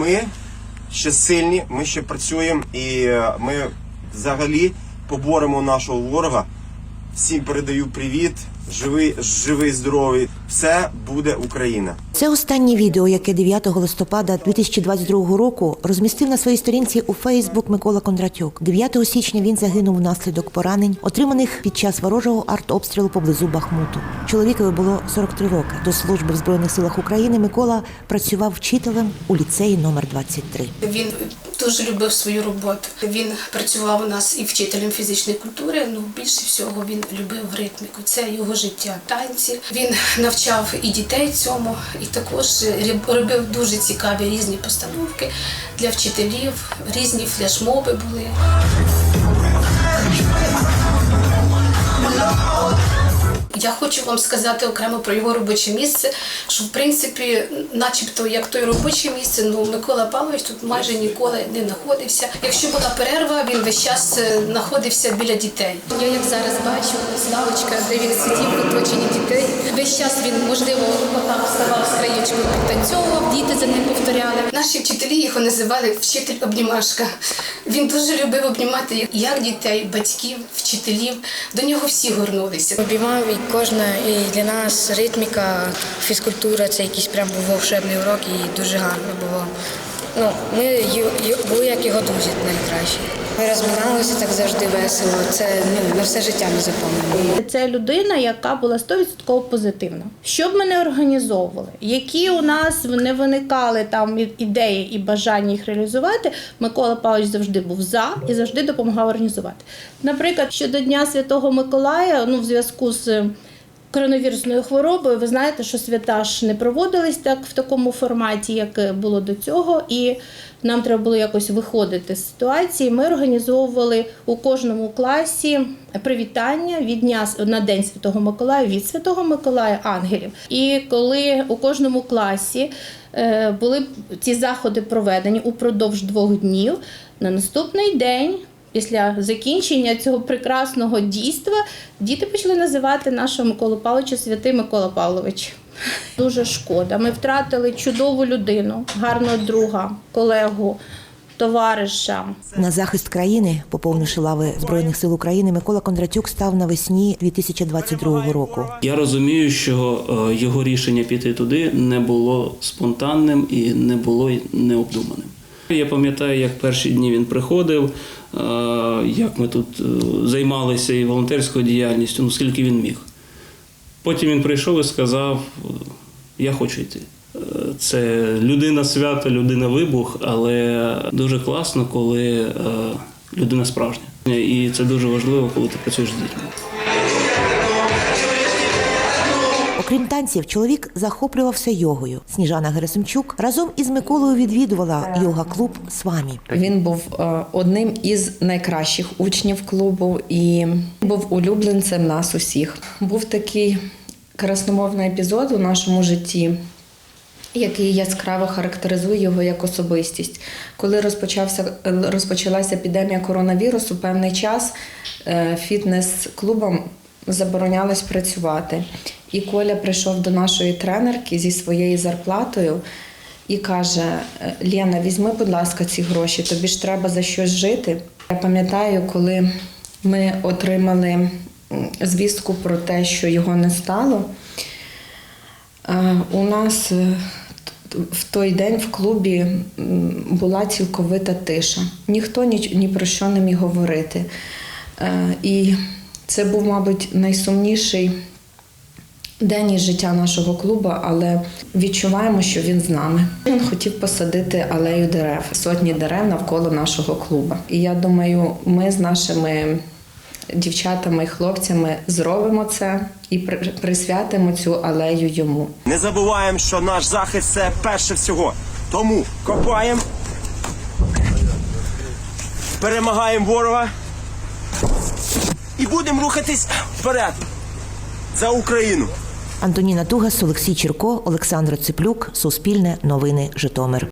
ми ще сильні, ми ще працюємо і е, ми взагалі поборемо нашого ворога. Всім передаю привіт, живий, живий, здоровий. Все буде Україна. Це останнє відео, яке 9 листопада 2022 року розмістив на своїй сторінці у Фейсбук Микола Кондратюк. 9 січня він загинув внаслідок поранень, отриманих під час ворожого артобстрілу поблизу Бахмуту. Чоловікові було 43 роки. До служби в збройних силах України Микола працював вчителем у ліцеї номер 23. Він дуже любив свою роботу. Він працював у нас і вчителем фізичної культури. Ну більше всього він любив ритміку. Це його життя, танці. Він навчав і дітей цьому, і також робив дуже цікаві різні постановки для вчителів. Різні флешмоби були. Я хочу вам сказати окремо про його робоче місце, що в принципі, начебто, як то й робоче місце, ну Микола Павлович тут майже ніколи не знаходився. Якщо була перерва, він весь час е, знаходився біля дітей. Я як зараз бачу, ось лавочка, де він сидів в оточенні дітей. Весь час він, можливо, отак вставав з краєчкою, підтанцьовував, діти за ним повторяли. Наші вчителі його називали вчитель обнімашка. Він дуже любив обнімати як дітей, батьків, вчителів. До нього всі горнулися. Обіймав кожна, і для нас ритміка, фізкультура це якийсь прям був волшебний урок і дуже гарно було. Ну, ми були як його друзі найкращі. Ми розминалися так завжди весело. Це ну, на все життя не запам'ятаю. Це людина, яка була 100% позитивна. Що б ми не організовували, які у нас не виникали там ідеї і бажання їх реалізувати, Микола Павлович завжди був за і завжди допомагав організувати. Наприклад, щодо Дня Святого Миколая, ну в зв'язку з коронавірусною хворобою, ви знаєте, що свята ж не проводились так в такому форматі, як було до цього, і нам треба було якось виходити з ситуації. Ми організовували у кожному класі привітання від дня на День Святого Миколая від Святого Миколая ангелів. І коли у кожному класі е, були ці заходи проведені упродовж двох днів, на наступний день. Після закінчення цього прекрасного дійства діти почали називати нашого Миколу Павловича святий Микола Павлович. Дуже шкода. Ми втратили чудову людину, гарного друга, колегу, товариша. На захист країни, поповнивши лави збройних сил України, Микола Кондратюк став навесні 2022 року. Я розумію, що е, його рішення піти туди не було спонтанним і не було необдуманим. Я пам'ятаю, як перші дні він приходив, е, як ми тут е, займалися і волонтерською діяльністю, ну скільки він міг. Потім він прийшов і сказав: Я хочу йти. Е, Це людина свято, людина вибух, але дуже класно, коли е, людина справжня. І це дуже важливо, коли ти працюєш з дітьми. Окрім танців, чоловік захоплювався йогою. Сніжана Герасимчук разом із Миколою відвідувала йога-клуб «Свамі». Він був е, одним із найкращих учнів клубу і був улюбленцем нас усіх. Був такий красномовний епізод у нашому житті, який яскраво характеризує його як особистість. Коли розпочався розпочалася епідемія коронавірусу, певний час е, фітнес-клубам заборонялось працювати. І Коля прийшов до нашої тренерки зі своєю зарплатою і каже: Лена, візьми, будь ласка, ці гроші, тобі ж треба за щось жити. Я пам'ятаю, коли ми отримали звістку про те, що його не стало. е, У нас е, в той день в клубі була цілковита тиша. Ніхто ні, ні про що не міг говорити. Е, І це був, мабуть, найсумніший день із життя нашого клубу, але відчуваємо, що він з нами. Він хотів посадити алею дерев, сотні дерев навколо нашого клубу. І я думаю, ми з нашими дівчатами і хлопцями зробимо це і при- присвятимо цю алею йому. Не забуваємо, що наш захист це перше всього. Тому копаємо, перемагаємо ворога і будемо рухатись вперед за Україну. Антоніна Тугас, Олексій Чірко, Олександр Циплюк, Суспільне, Новини, Житомир.